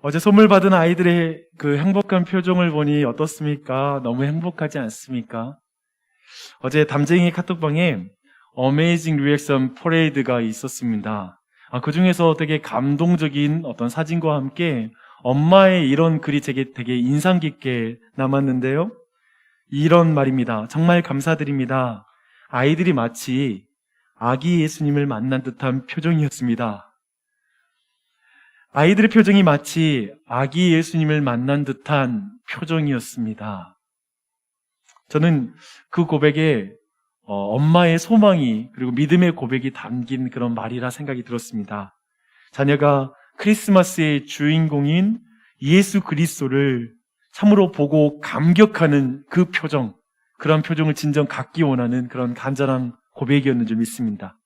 어제 선물 받은 아이들의 그 행복한 표정을 보니 어떻습니까? 너무 행복하지 않습니까? 어제 담쟁이 카톡방에 어메이징 리액션 퍼레이드가 있었습니다. 아, 그 중에서 되게 감동적인 어떤 사진과 함께 엄마의 이런 글이 되게, 되게 인상 깊게 남았는데요. 이런 말입니다. 정말 감사드립니다. 아이들이 마치 아기 예수님을 만난 듯한 표정이었습니다. 아이들의 표정이 마치 아기 예수님을 만난 듯한 표정이었습니다. 저는 그 고백에 어, 엄마의 소망이 그리고 믿음의 고백이 담긴 그런 말이라 생각이 들었습니다. 자녀가 크리스마스의 주인공인 예수 그리스도를 참으로 보고 감격하는 그 표정, 그런 표정을 진정 갖기 원하는 그런 간절한 고백이었는 줄 믿습니다.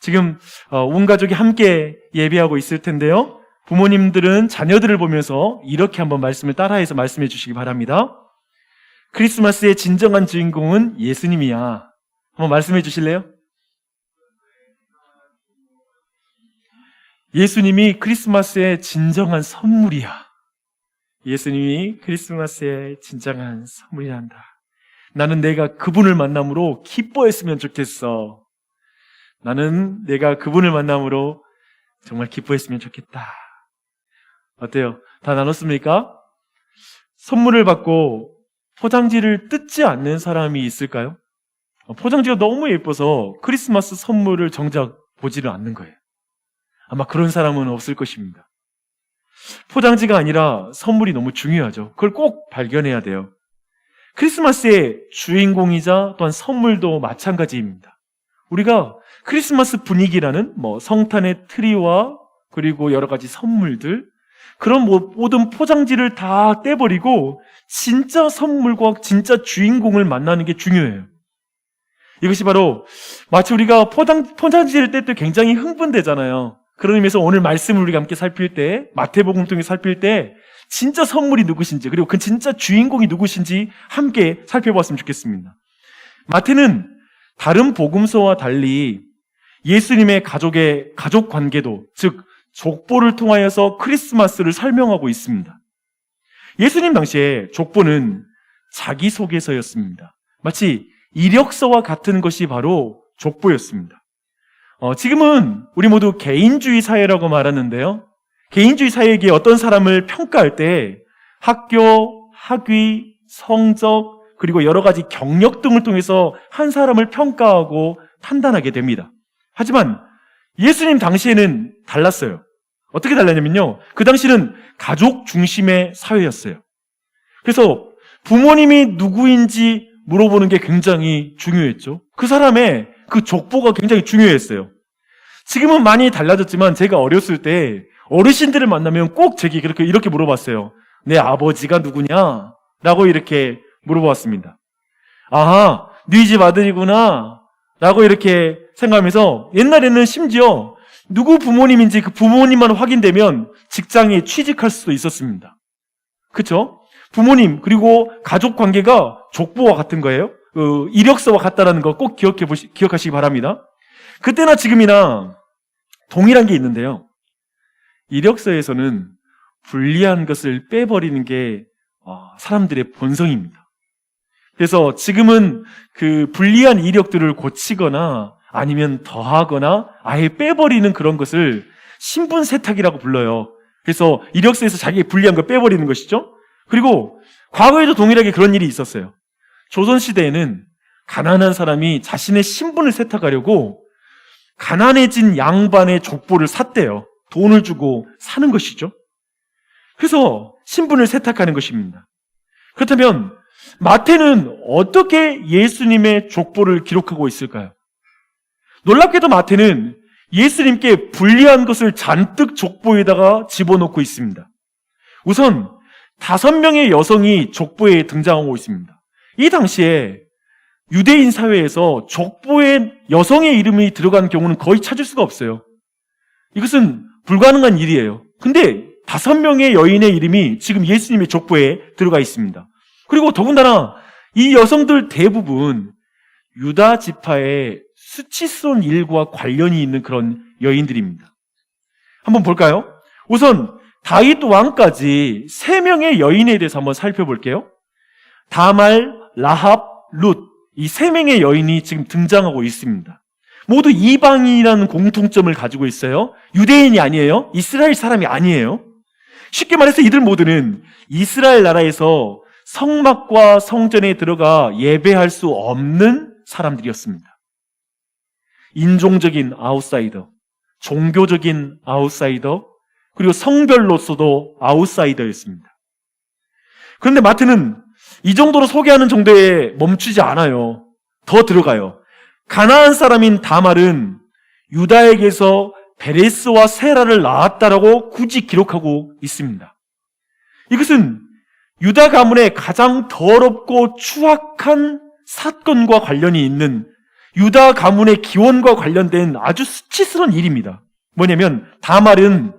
지금 어, 온 가족이 함께 예배하고 있을 텐데요. 부모님들은 자녀들을 보면서 이렇게 한번 말씀을 따라해서 말씀해 주시기 바랍니다. 크리스마스의 진정한 주인공은 예수님이야. 한번 말씀해 주실래요? 예수님이 크리스마스의 진정한 선물이야. 예수님이 크리스마스의 진정한 선물이란다. 나는 내가 그분을 만남으로 기뻐했으면 좋겠어. 나는 내가 그분을 만남으로 정말 기뻐했으면 좋겠다. 어때요? 다 나눴습니까? 선물을 받고 포장지를 뜯지 않는 사람이 있을까요? 포장지가 너무 예뻐서 크리스마스 선물을 정작 보지를 않는 거예요. 아마 그런 사람은 없을 것입니다. 포장지가 아니라 선물이 너무 중요하죠. 그걸 꼭 발견해야 돼요. 크리스마스의 주인공이자 또한 선물도 마찬가지입니다. 우리가 크리스마스 분위기라는 뭐 성탄의 트리와 그리고 여러 가지 선물들 그런 모든 포장지를 다 떼버리고 진짜 선물과 진짜 주인공을 만나는 게 중요해요. 이것이 바로 마치 우리가 포장, 포장지를 뗄 때 굉장히 흥분되잖아요. 그런 의미에서 오늘 말씀을 우리가 함께 살필 때, 마태복음 통해 살필 때, 진짜 선물이 누구신지, 그리고 그 진짜 주인공이 누구신지 함께 살펴봤으면 좋겠습니다. 마태는 다른 복음서와 달리 예수님의 가족의 가족 관계도, 즉, 족보를 통하여서 크리스마스를 설명하고 있습니다. 예수님 당시에 족보는 자기소개서였습니다. 마치 이력서와 같은 것이 바로 족보였습니다. 어, 지금은 우리 모두 개인주의 사회라고 말하는데요. 개인주의 사회에게 어떤 사람을 평가할 때 학교, 학위, 성적, 그리고 여러 가지 경력 등을 통해서 한 사람을 평가하고 판단하게 됩니다. 하지만 예수님 당시에는 달랐어요. 어떻게 달랐냐면요. 그 당시는 가족 중심의 사회였어요. 그래서 부모님이 누구인지 물어보는 게 굉장히 중요했죠. 그 사람의 그 족보가 굉장히 중요했어요. 지금은 많이 달라졌지만 제가 어렸을 때 어르신들을 만나면 꼭 제게 그렇게 이렇게 물어봤어요. 내 아버지가 누구냐? 라고 이렇게 물어봤습니다. 아하, 네 집 아들이구나. 라고 이렇게 생각하면서 옛날에는 심지어 누구 부모님인지 그 부모님만 확인되면 직장에 취직할 수도 있었습니다. 그쵸? 부모님, 그리고 가족 관계가 족보와 같은 거예요. 그 이력서와 같다라는 거 꼭 기억해 보시, 기억하시기 바랍니다. 그때나 지금이나 동일한 게 있는데요. 이력서에서는 불리한 것을 빼버리는 게 어, 사람들의 본성입니다. 그래서 지금은 그 불리한 이력들을 고치거나 아니면 더하거나 아예 빼버리는 그런 것을 신분 세탁이라고 불러요. 그래서 이력서에서 자기의 불리한 걸 빼버리는 것이죠. 그리고 과거에도 동일하게 그런 일이 있었어요. 조선시대에는 가난한 사람이 자신의 신분을 세탁하려고 가난해진 양반의 족보를 샀대요. 돈을 주고 사는 것이죠. 그래서 신분을 세탁하는 것입니다. 그렇다면 마태는 어떻게 예수님의 족보를 기록하고 있을까요? 놀랍게도 마태는 예수님께 불리한 것을 잔뜩 족보에다가 집어넣고 있습니다. 우선 다섯 명의 여성이 족보에 등장하고 있습니다. 이 당시에 유대인 사회에서 족보에 여성의 이름이 들어간 경우는 거의 찾을 수가 없어요. 이것은 불가능한 일이에요. 근데 다섯 명의 여인의 이름이 지금 예수님의 족보에 들어가 있습니다. 그리고 더군다나 이 여성들 대부분 유다 지파의 수치스러운 일과 관련이 있는 그런 여인들입니다. 한번 볼까요? 우선 다윗 왕까지 세 명의 여인에 대해서 한번 살펴볼게요. 다말, 라합, 룻. 이 세 명의 여인이 지금 등장하고 있습니다. 모두 이방인이라는 공통점을 가지고 있어요. 유대인이 아니에요. 이스라엘 사람이 아니에요. 쉽게 말해서 이들 모두는 이스라엘 나라에서 성막과 성전에 들어가 예배할 수 없는 사람들이었습니다. 인종적인 아웃사이더, 종교적인 아웃사이더, 그리고 성별로서도 아웃사이더였습니다. 그런데 마트는 이 정도로 소개하는 정도에 멈추지 않아요. 더 들어가요. 가나안 사람인 다말은 유다에게서 베레스와 세라를 낳았다라고 굳이 기록하고 있습니다. 이것은 유다 가문의 가장 더럽고 추악한 사건과 관련이 있는 유다 가문의 기원과 관련된 아주 수치스러운 일입니다. 뭐냐면 다말은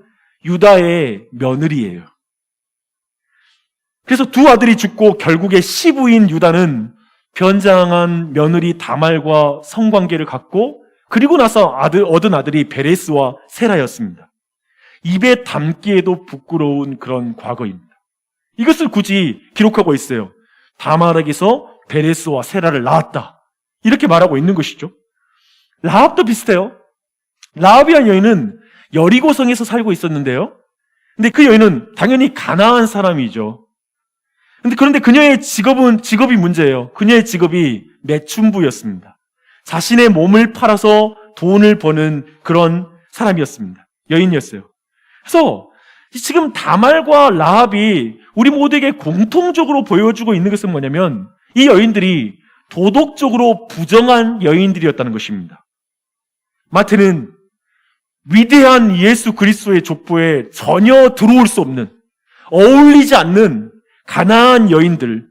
유다의 며느리예요. 그래서 두 아들이 죽고 결국에 시부인 유다는 변장한 며느리 다말과 성관계를 갖고 그리고 나서 아들 얻은 아들이 베레스와 세라였습니다. 입에 담기에도 부끄러운 그런 과거입니다. 이것을 굳이 기록하고 있어요. 다말에게서 베레스와 세라를 낳았다. 이렇게 말하고 있는 것이죠. 라합도 비슷해요. 라합이라는 여인은 여리고성에서 살고 있었는데요. 근데 그 여인은 당연히 가나안 사람이죠. 근데 그런데 그녀의 직업은 직업이 문제예요. 그녀의 직업이 매춘부였습니다. 자신의 몸을 팔아서 돈을 버는 그런 사람이었습니다. 여인이었어요. 그래서 지금 다말과 라합이 우리 모두에게 공통적으로 보여주고 있는 것은 뭐냐면 이 여인들이 도덕적으로 부정한 여인들이었다는 것입니다. 마태는 위대한 예수 그리스도의 족보에 전혀 들어올 수 없는 어울리지 않는 가나안 여인들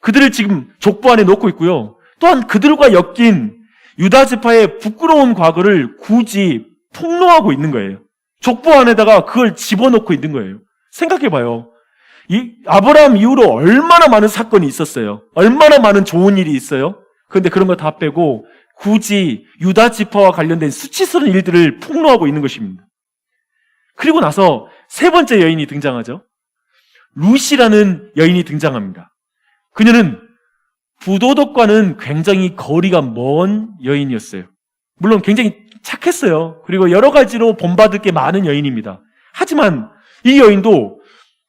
그들을 지금 족보 안에 놓고 있고요. 또한 그들과 엮인 유다 지파의 부끄러운 과거를 굳이 폭로하고 있는 거예요. 족보 안에다가 그걸 집어넣고 있는 거예요. 생각해 봐요. 이 아브라함 이후로 얼마나 많은 사건이 있었어요. 얼마나 많은 좋은 일이 있어요. 그런데 그런 거 다 빼고 굳이 유다 지파와 관련된 수치스러운 일들을 폭로하고 있는 것입니다. 그리고 나서 세 번째 여인이 등장하죠. 루시라는 여인이 등장합니다. 그녀는 부도덕과는 굉장히 거리가 먼 여인이었어요. 물론 굉장히 착했어요. 그리고 여러 가지로 본받을 게 많은 여인입니다. 하지만 이 여인도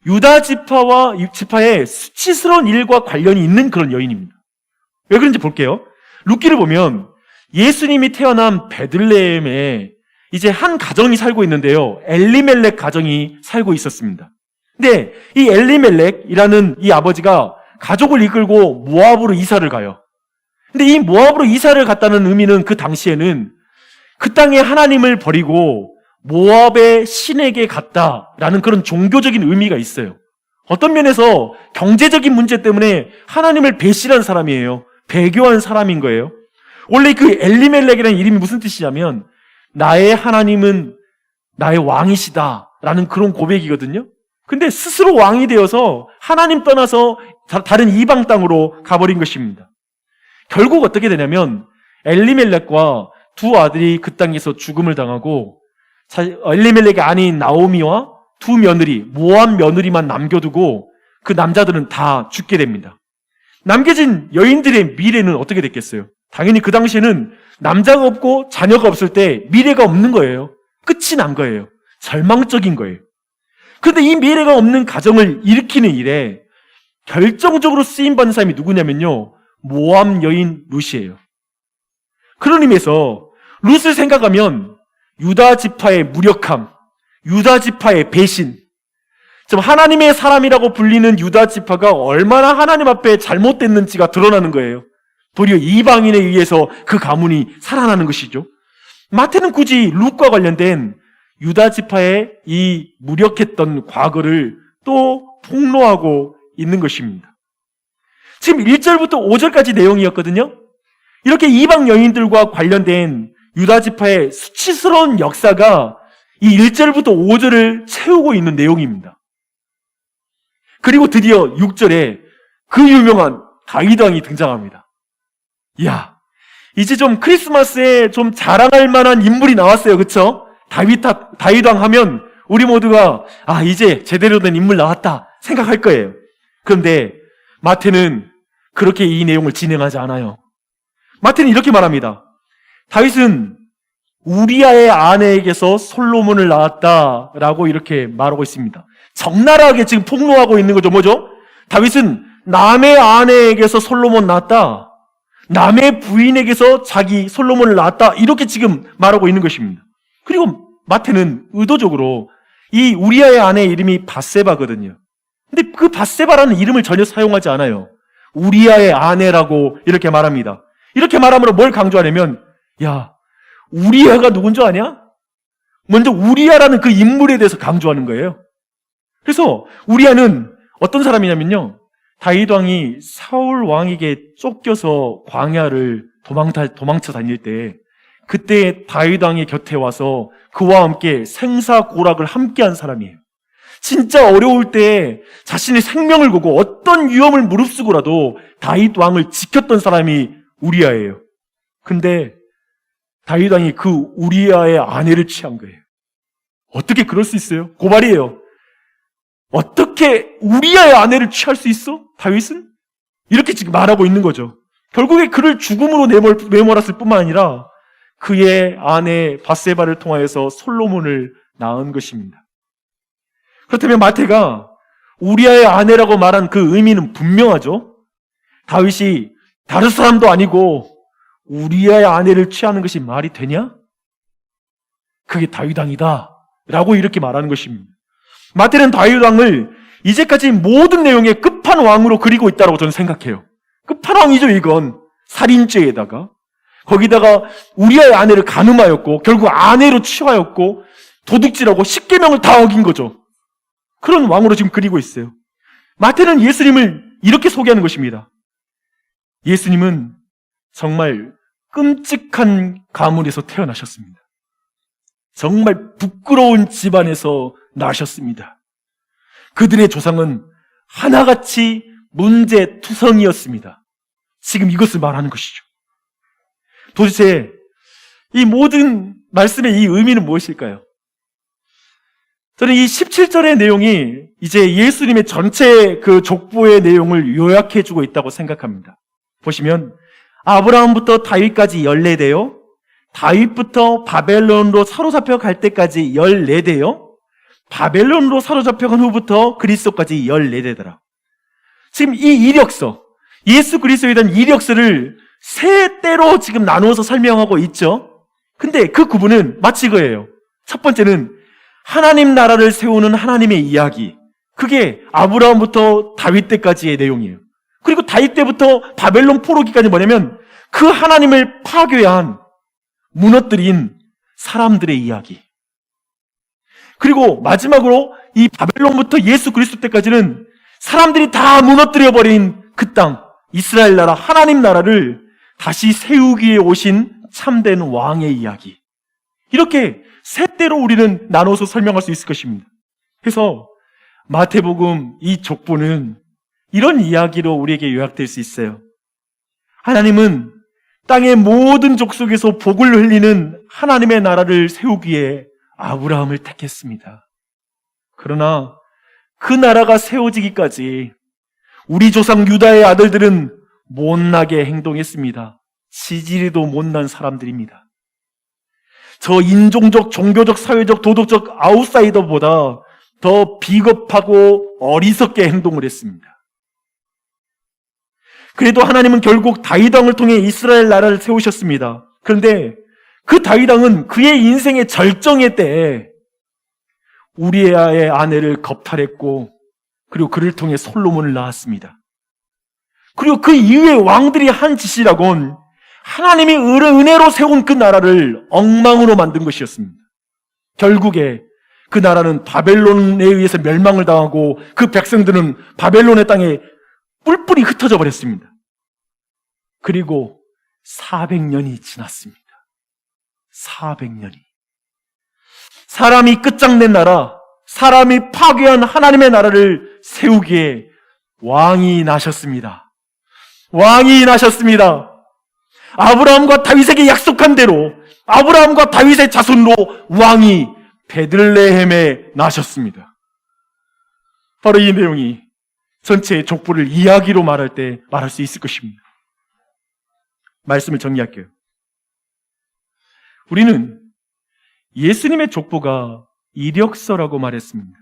유다 지파와 지파의 수치스러운 일과 관련이 있는 그런 여인입니다. 왜 그런지 볼게요. 루키를 보면 예수님이 태어난 베들레헴에 이제 한 가정이 살고 있는데요. 엘리멜렉 가정이 살고 있었습니다. 근데 이 엘리멜렉이라는 이 아버지가 가족을 이끌고 모압으로 이사를 가요. 근데 이 모압으로 이사를 갔다는 의미는 그 당시에는 그 땅에 하나님을 버리고 모압의 신에게 갔다라는 그런 종교적인 의미가 있어요. 어떤 면에서 경제적인 문제 때문에 하나님을 배신한 사람이에요. 배교한 사람인 거예요. 원래 그 엘리멜렉이라는 이름이 무슨 뜻이냐면 나의 하나님은 나의 왕이시다라는 그런 고백이거든요. 근데 스스로 왕이 되어서 하나님 떠나서 다른 이방 땅으로 가버린 것입니다. 결국 어떻게 되냐면 엘리멜렉과 두 아들이 그 땅에서 죽음을 당하고 엘리멜렉이 아닌 나오미와 두 며느리, 모함 며느리만 남겨두고 그 남자들은 다 죽게 됩니다. 남겨진 여인들의 미래는 어떻게 됐겠어요? 당연히 그 당시에는 남자가 없고 자녀가 없을 때 미래가 없는 거예요. 끝이 난 거예요. 절망적인 거예요. 그런데 이 미래가 없는 가정을 일으키는 일에 결정적으로 쓰임 받는 사람이 누구냐면요. 모함 여인 룻이에요. 그런 의미에서 룻을 생각하면 유다 지파의 무력함, 유다 지파의 배신, 좀 하나님의 사람이라고 불리는 유다 지파가 얼마나 하나님 앞에 잘못됐는지가 드러나는 거예요. 도리어 이방인에 의해서 그 가문이 살아나는 것이죠. 마태는 굳이 룩과 관련된 유다 지파의 이 무력했던 과거를 또 폭로하고 있는 것입니다. 지금 1절부터 5절까지 내용이었거든요. 이렇게 이방 여인들과 관련된 유다 지파의 수치스러운 역사가 이 1절부터 5절을 채우고 있는 내용입니다. 그리고 드디어 6절에 그 유명한 다윗 왕이 등장합니다. 이야, 이제 좀 크리스마스에 좀 자랑할 만한 인물이 나왔어요. 그쵸? 다윗, 다윗 왕 하면 우리 모두가 아, 이제 제대로 된 인물 나왔다 생각할 거예요. 그런데 마태는 그렇게 이 내용을 진행하지 않아요. 마태는 이렇게 말합니다. 다윗은 우리아의 아내에게서 솔로몬을 낳았다라고 이렇게 말하고 있습니다. 적나라하게 지금 폭로하고 있는 거죠. 뭐죠? 다윗은 남의 아내에게서 솔로몬 낳았다. 남의 부인에게서 자기 솔로몬을 낳았다. 이렇게 지금 말하고 있는 것입니다. 그리고 마태는 의도적으로 이 우리아의 아내 이름이 바세바거든요. 근데 그 바세바라는 이름을 전혀 사용하지 않아요. 우리아의 아내라고 이렇게 말합니다. 이렇게 말함으로 뭘 강조하냐면, 야, 우리아가 누군 줄 아냐? 먼저 우리아라는 그 인물에 대해서 강조하는 거예요. 그래서 우리아는 어떤 사람이냐면요. 다윗 왕이 사울 왕에게 쫓겨서 광야를 도망쳐 다닐 때 그때 다윗 왕의 곁에 와서 그와 함께 생사고락을 함께한 사람이에요. 진짜 어려울 때 자신의 생명을 걸고 어떤 위험을 무릅쓰고라도 다윗 왕을 지켰던 사람이 우리아예요. 근데 다윗 왕이 그 우리아의 아내를 취한 거예요. 어떻게 그럴 수 있어요? 고발이에요. 어떻게 우리아의 아내를 취할 수 있어? 다윗은? 이렇게 지금 말하고 있는 거죠. 결국에 그를 죽음으로 내몰, 내몰았을 뿐만 아니라 그의 아내 바세바를 통하여서 솔로몬을 낳은 것입니다. 그렇다면 마태가 우리아의 아내라고 말한 그 의미는 분명하죠. 다윗이 다른 사람도 아니고 우리아의 아내를 취하는 것이 말이 되냐? 그게 다윗왕이다. 라고 이렇게 말하는 것입니다. 마태는 다윗왕을 이제까지 모든 내용의 끝판왕으로 그리고 있다고 저는 생각해요. 끝판왕이죠, 이건. 살인죄에다가. 거기다가 우리아의 아내를 가늠하였고, 결국 아내로 취하였고, 도둑질하고 십계명을 다 어긴 거죠. 그런 왕으로 지금 그리고 있어요. 마태는 예수님을 이렇게 소개하는 것입니다. 예수님은 정말 끔찍한 가문에서 태어나셨습니다. 정말 부끄러운 집안에서 나셨습니다. 그들의 조상은 하나같이 문제투성이었습니다. 지금 이것을 말하는 것이죠. 도대체 이 모든 말씀의 이 의미는 무엇일까요? 저는 이 17절의 내용이 이제 예수님의 전체 그 족보의 내용을 요약해 주고 있다고 생각합니다. 보시면 아브라함부터 다윗까지 14대요. 다윗부터 바벨론으로 사로잡혀 갈 때까지 14대요. 바벨론으로 사로잡혀 간 후부터 그리스도까지 14대더라. 지금 이 이력서, 예수 그리스도에 대한 이력서를 세 때로 지금 나누어서 설명하고 있죠. 근데 그 구분은 마치 이거예요. 첫 번째는 하나님 나라를 세우는 하나님의 이야기. 그게 아브라함부터 다윗 때까지의 내용이에요. 그리고 다윗 때부터 바벨론 포로기까지 뭐냐면 그 하나님을 파괴한 무너뜨린 사람들의 이야기. 그리고 마지막으로 이 바벨론부터 예수 그리스도 때까지는 사람들이 다 무너뜨려 버린 그 땅, 이스라엘 나라, 하나님 나라를 다시 세우기에 오신 참된 왕의 이야기. 이렇게 세 때로 우리는 나눠서 설명할 수 있을 것입니다. 그래서 마태복음 이 족보는 이런 이야기로 우리에게 요약될 수 있어요. 하나님은 땅의 모든 족속에서 복을 흘리는 하나님의 나라를 세우기에 아브라함을 택했습니다. 그러나 그 나라가 세워지기까지 우리 조상 유다의 아들들은 못나게 행동했습니다. 지지리도 못난 사람들입니다. 저 인종적, 종교적, 사회적, 도덕적 아웃사이더보다 더 비겁하고 어리석게 행동을 했습니다. 그래도 하나님은 결국 다윗왕을 통해 이스라엘 나라를 세우셨습니다. 그런데 그 다윗왕은 그의 인생의 절정의 때에 우리의 아내를 겁탈했고 그리고 그를 통해 솔로몬을 낳았습니다. 그리고 그 이후에 왕들이 한 짓이라곤 하나님이 은혜로 세운 그 나라를 엉망으로 만든 것이었습니다. 결국에 그 나라는 바벨론에 의해서 멸망을 당하고 그 백성들은 바벨론의 땅에 뿔뿔이 흩어져 버렸습니다. 그리고 400년이 지났습니다. 400년이. 사람이 끝장낸 나라, 사람이 파괴한 하나님의 나라를 세우기에 왕이 나셨습니다. 왕이 나셨습니다. 아브라함과 다윗에게 약속한 대로 아브라함과 다윗의 자손으로 왕이 베들레헴에 나셨습니다. 바로 이 내용이 전체의 족보를 이야기로 말할 때 말할 수 있을 것입니다. 말씀을 정리할게요. 우리는 예수님의 족보가 이력서라고 말했습니다.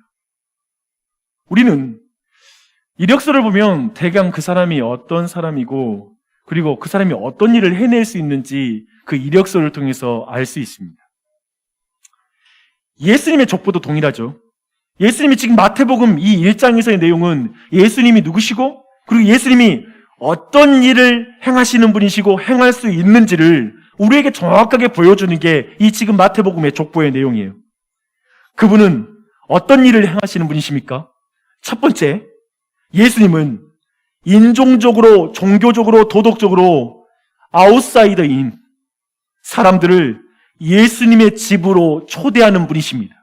우리는 이력서를 보면 대강 그 사람이 어떤 사람이고 그리고 그 사람이 어떤 일을 해낼 수 있는지 그 이력서를 통해서 알 수 있습니다. 예수님의 족보도 동일하죠. 예수님이 지금 마태복음 이 1장에서의 내용은 예수님이 누구시고 그리고 예수님이 어떤 일을 행하시는 분이시고 행할 수 있는지를 우리에게 정확하게 보여주는 게 이 지금 마태복음의 족보의 내용이에요. 그분은 어떤 일을 행하시는 분이십니까? 첫 번째, 예수님은 인종적으로, 종교적으로, 도덕적으로 아웃사이더인 사람들을 예수님의 집으로 초대하는 분이십니다.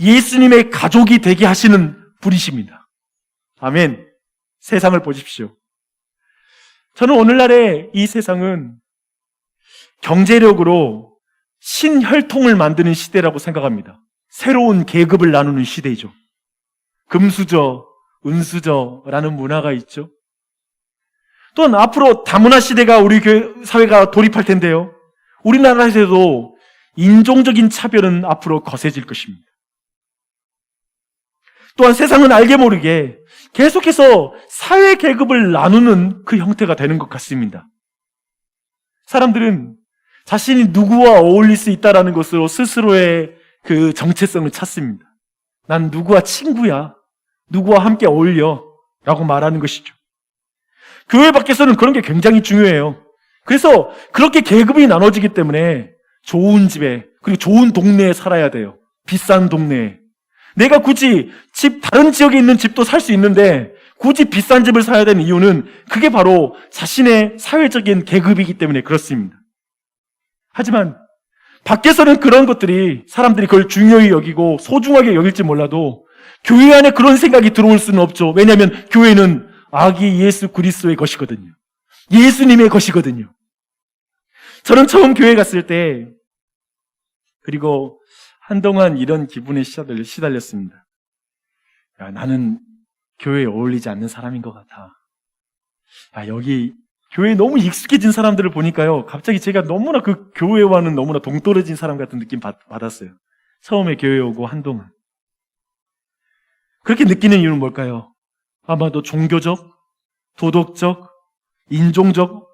예수님의 가족이 되게 하시는 분이십니다. 아멘. 세상을 보십시오. 저는 오늘날의 이 세상은 경제력으로 신혈통을 만드는 시대라고 생각합니다. 새로운 계급을 나누는 시대이죠. 금수저, 은수저라는 문화가 있죠. 또한 앞으로 다문화 시대가 우리 교회 사회가 돌입할 텐데요. 우리나라에서도 인종적인 차별은 앞으로 거세질 것입니다. 또한 세상은 알게 모르게 계속해서 사회 계급을 나누는 그 형태가 되는 것 같습니다. 사람들은 자신이 누구와 어울릴 수 있다라는 것으로 스스로의 그 정체성을 찾습니다. 난 누구와 친구야. 누구와 함께 어울려. 라고 말하는 것이죠. 교회 밖에서는 그런 게 굉장히 중요해요. 그래서 그렇게 계급이 나눠지기 때문에 좋은 집에, 그리고 좋은 동네에 살아야 돼요. 비싼 동네에. 내가 굳이 집, 다른 지역에 있는 집도 살 수 있는데 굳이 비싼 집을 사야 되는 이유는 그게 바로 자신의 사회적인 계급이기 때문에 그렇습니다. 하지만 밖에서는 그런 것들이 사람들이 그걸 중요히 여기고 소중하게 여길지 몰라도 교회 안에 그런 생각이 들어올 수는 없죠. 왜냐하면 교회는 아기 예수 그리스도의 것이거든요. 예수님의 것이거든요. 저는 처음 교회 갔을 때 그리고 한동안 이런 기분에 시달렸습니다. 야, 나는 교회에 어울리지 않는 사람인 것 같아. 야, 여기 교회에 너무 익숙해진 사람들을 보니까요. 갑자기 제가 너무나 그 교회와는 너무나 동떨어진 사람 같은 느낌 받, 받았어요. 처음에 교회 오고 한동안. 그렇게 느끼는 이유는 뭘까요? 아마도 종교적, 도덕적, 인종적,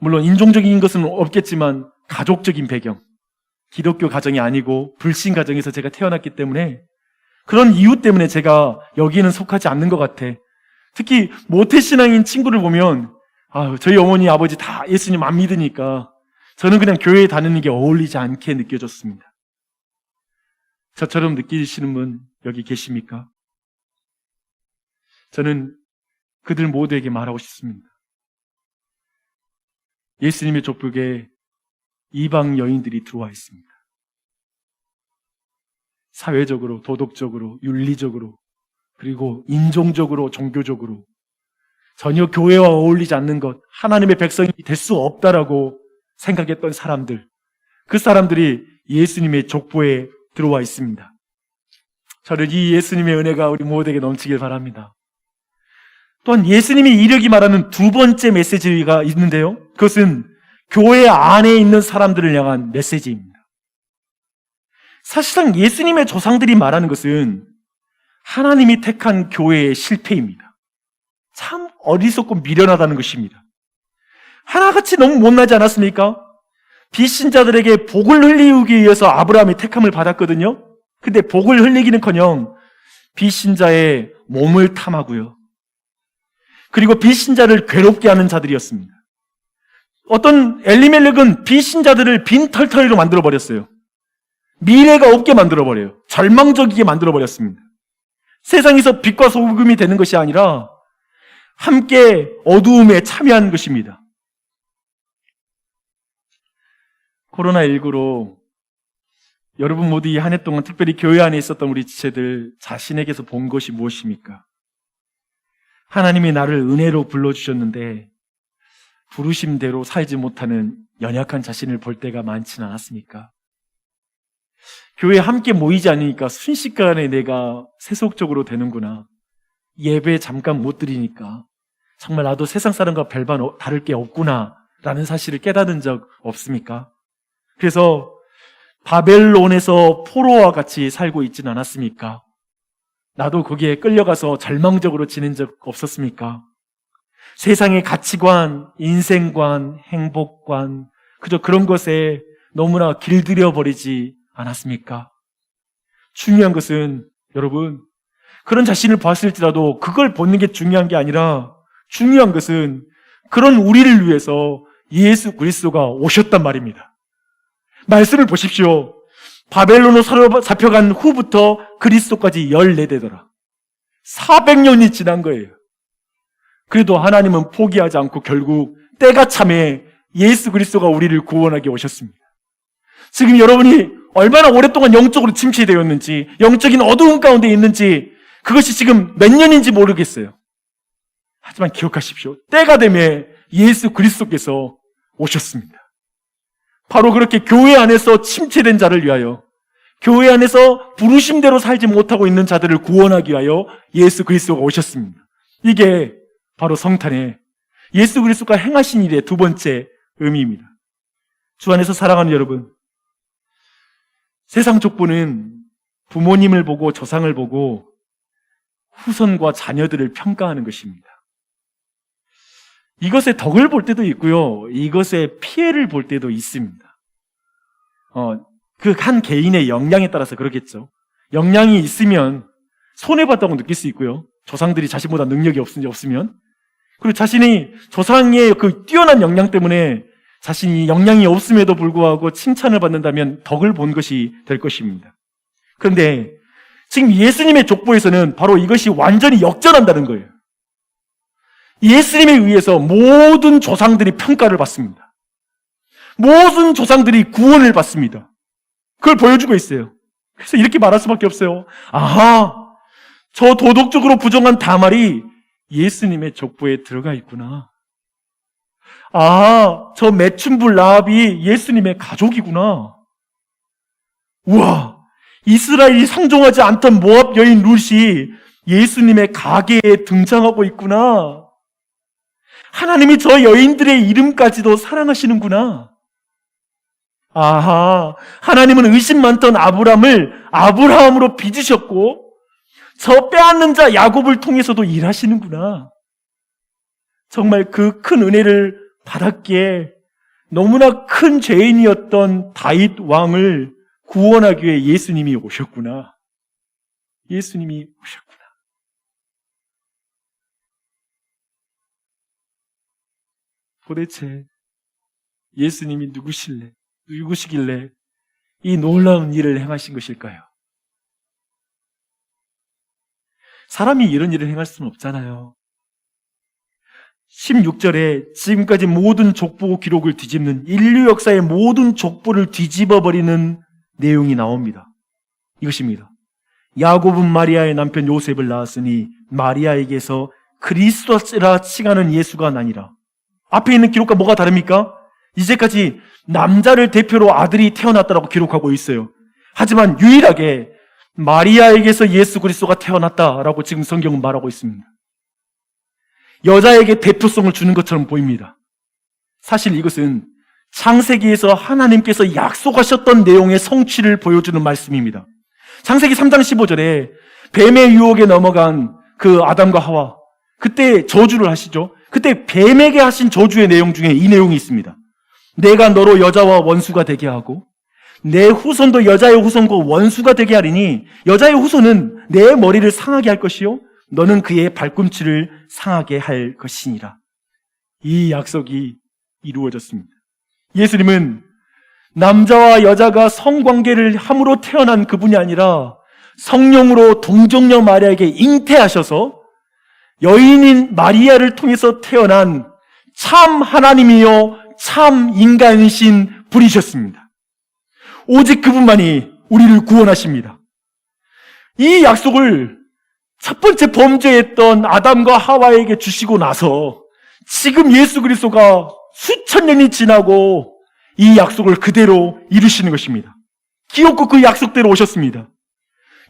물론 인종적인 것은 없겠지만 가족적인 배경. 기독교 가정이 아니고 불신 가정에서 제가 태어났기 때문에 그런 이유 때문에 제가 여기는 속하지 않는 것 같아. 특히 모태신앙인 친구를 보면 아, 저희 어머니 아버지 다 예수님 안 믿으니까 저는 그냥 교회에 다니는 게 어울리지 않게 느껴졌습니다. 저처럼 느끼시는 분 여기 계십니까? 저는 그들 모두에게 말하고 싶습니다. 예수님의 족복에 이방 여인들이 들어와 있습니다. 사회적으로, 도덕적으로, 윤리적으로, 그리고 인종적으로, 종교적으로 전혀 교회와 어울리지 않는 것, 하나님의 백성이 될 수 없다라고 생각했던 사람들, 그 사람들이 예수님의 족보에 들어와 있습니다. 저는 이 예수님의 은혜가 우리 모두에게 넘치길 바랍니다. 또한 예수님이 이력이 말하는 두 번째 메시지가 있는데요. 그것은 교회 안에 있는 사람들을 향한 메시지입니다. 사실상 예수님의 조상들이 말하는 것은 하나님이 택한 교회의 실패입니다. 참 어리석고 미련하다는 것입니다. 하나같이 너무 못나지 않았습니까? 비신자들에게 복을 흘리기 위해서 아브라함이 택함을 받았거든요. 근데 복을 흘리기는커녕 비신자의 몸을 탐하고요. 그리고 비신자를 괴롭게 하는 자들이었습니다. 어떤 엘리멜렉은 비신자들을 빈털터리로 만들어 버렸어요. 미래가 없게 만들어 버려요. 절망적이게 만들어 버렸습니다. 세상에서 빛과 소금이 되는 것이 아니라 함께 어두움에 참여한 것입니다. 코로나19로 여러분 모두 이 한 해 동안 특별히 교회 안에 있었던 우리 지체들 자신에게서 본 것이 무엇입니까? 하나님이 나를 은혜로 불러주셨는데 부르심대로 살지 못하는 연약한 자신을 볼 때가 많지는 않았습니까? 교회에 함께 모이지 않으니까 순식간에 내가 세속적으로 되는구나. 예배 잠깐 못 드리니까 정말 나도 세상 사람과 별반 어- 다를 게 없구나. 라는 사실을 깨닫은 적 없습니까? 그래서 바벨론에서 포로와 같이 살고 있지는 않았습니까? 나도 거기에 끌려가서 절망적으로 지낸 적 없었습니까? 세상의 가치관, 인생관, 행복관, 그저 그런 것에 너무나 길들여 버리지 않았습니까? 중요한 것은 여러분, 그런 자신을 봤을지라도 그걸 보는 게 중요한 게 아니라 중요한 것은 그런 우리를 위해서 예수 그리스도가 오셨단 말입니다. 말씀을 보십시오. 바벨론으로 사로 잡혀간 후부터 그리스도까지 14대더라. 400년이 지난 거예요. 그래도 하나님은 포기하지 않고 결국 때가 참에 예수 그리스도가 우리를 구원하게 오셨습니다. 지금 여러분이 얼마나 오랫동안 영적으로 침체되었는지, 영적인 어두운 가운데 있는지, 그것이 지금 몇 년인지 모르겠어요. 하지만 기억하십시오. 때가 되면 예수 그리스도께서 오셨습니다. 바로 그렇게 교회 안에서 침체된 자를 위하여, 교회 안에서 부르심대로 살지 못하고 있는 자들을 구원하기 위하여 예수 그리스도가 오셨습니다. 이게 바로 성탄의 예수 그리스도가 행하신 일의 두 번째 의미입니다. 주 안에서 사랑하는 여러분, 세상 족보는 부모님을 보고 조상을 보고 후손과 자녀들을 평가하는 것입니다. 이것에 덕을 볼 때도 있고요. 이것에 피해를 볼 때도 있습니다. 어, 그 한 개인의 역량에 따라서 그렇겠죠. 역량이 있으면 손해봤다고 느낄 수 있고요. 조상들이 자신보다 능력이 없으니 없으면. 그리고 자신이 조상의 그 뛰어난 역량 때문에 자신이 역량이 없음에도 불구하고 칭찬을 받는다면 덕을 본 것이 될 것입니다. 그런데 지금 예수님의 족보에서는 바로 이것이 완전히 역전한다는 거예요. 예수님에 의해서 모든 조상들이 평가를 받습니다. 모든 조상들이 구원을 받습니다. 그걸 보여주고 있어요. 그래서 이렇게 말할 수밖에 없어요. 아하, 저 도덕적으로 부정한 다말이 예수님의 족보에 들어가 있구나. 아, 저 매춘불 라합이 예수님의 가족이구나. 우와, 이스라엘이 상종하지 않던 모압 여인 룻이 예수님의 가게에 등장하고 있구나. 하나님이 저 여인들의 이름까지도 사랑하시는구나. 아하, 하나님은 의심 많던 아브람을 아브라함으로 빚으셨고, 저 빼앗는 자 야곱을 통해서도 일하시는구나. 정말 그 큰 은혜를 받았기에 너무나 큰 죄인이었던 다윗 왕을 구원하기 위해 예수님이 오셨구나. 예수님이 오셨구나. 도대체 예수님이 누구실래? 누구시길래 이 놀라운 일을 행하신 것일까요? 사람이 이런 일을 행할 수는 없잖아요. 16절에 지금까지 모든 족보 기록을 뒤집는 인류 역사의 모든 족보를 뒤집어 버리는 내용이 나옵니다. 이것입니다. 야곱은 마리아의 남편 요셉을 낳았으니 마리아에게서 그리스도라 칭하는 예수가 나니라. 앞에 있는 기록과 뭐가 다릅니까? 이제까지 남자를 대표로 아들이 태어났다라고 기록하고 있어요. 하지만 유일하게 마리아에게서 예수 그리스도가 태어났다라고 지금 성경은 말하고 있습니다. 여자에게 대표성을 주는 것처럼 보입니다. 사실 이것은 창세기에서 하나님께서 약속하셨던 내용의 성취를 보여주는 말씀입니다. 창세기 3장 15절에 뱀의 유혹에 넘어간 그 아담과 하와 그때 저주를 하시죠. 그때 뱀에게 하신 저주의 내용 중에 이 내용이 있습니다. 내가 너로 여자와 원수가 되게 하고 내 후손도 여자의 후손과 원수가 되게 하리니 여자의 후손은 내 머리를 상하게 할 것이요 너는 그의 발꿈치를 상하게 할 것이니라. 이 약속이 이루어졌습니다. 예수님은 남자와 여자가 성관계를 함으로 태어난 그분이 아니라 성령으로 동정녀 마리아에게 잉태하셔서 여인인 마리아를 통해서 태어난 참 하나님이요 참 인간이신 분이셨습니다. 오직 그분만이 우리를 구원하십니다. 이 약속을 첫 번째 범죄했던 아담과 하와에게 주시고 나서 지금 예수 그리스도가 수천 년이 지나고 이 약속을 그대로 이루시는 것입니다. 기어코 그 약속대로 오셨습니다.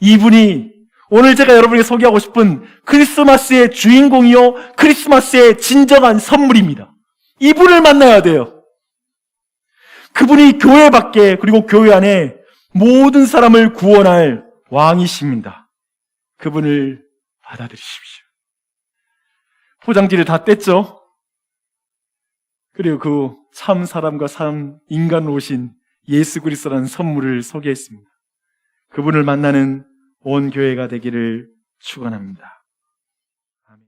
이분이 오늘 제가 여러분에게 소개하고 싶은 크리스마스의 주인공이요, 크리스마스의 진정한 선물입니다. 이분을 만나야 돼요. 그분이 교회 밖에 그리고 교회 안에 모든 사람을 구원할 왕이십니다. 그분을 받아들이십시오. 포장지를 다 뗐죠? 그리고 그 참 사람과 참 인간으로 오신 예수 그리스도라는 선물을 소개했습니다. 그분을 만나는 온 교회가 되기를 축원합니다. 아멘.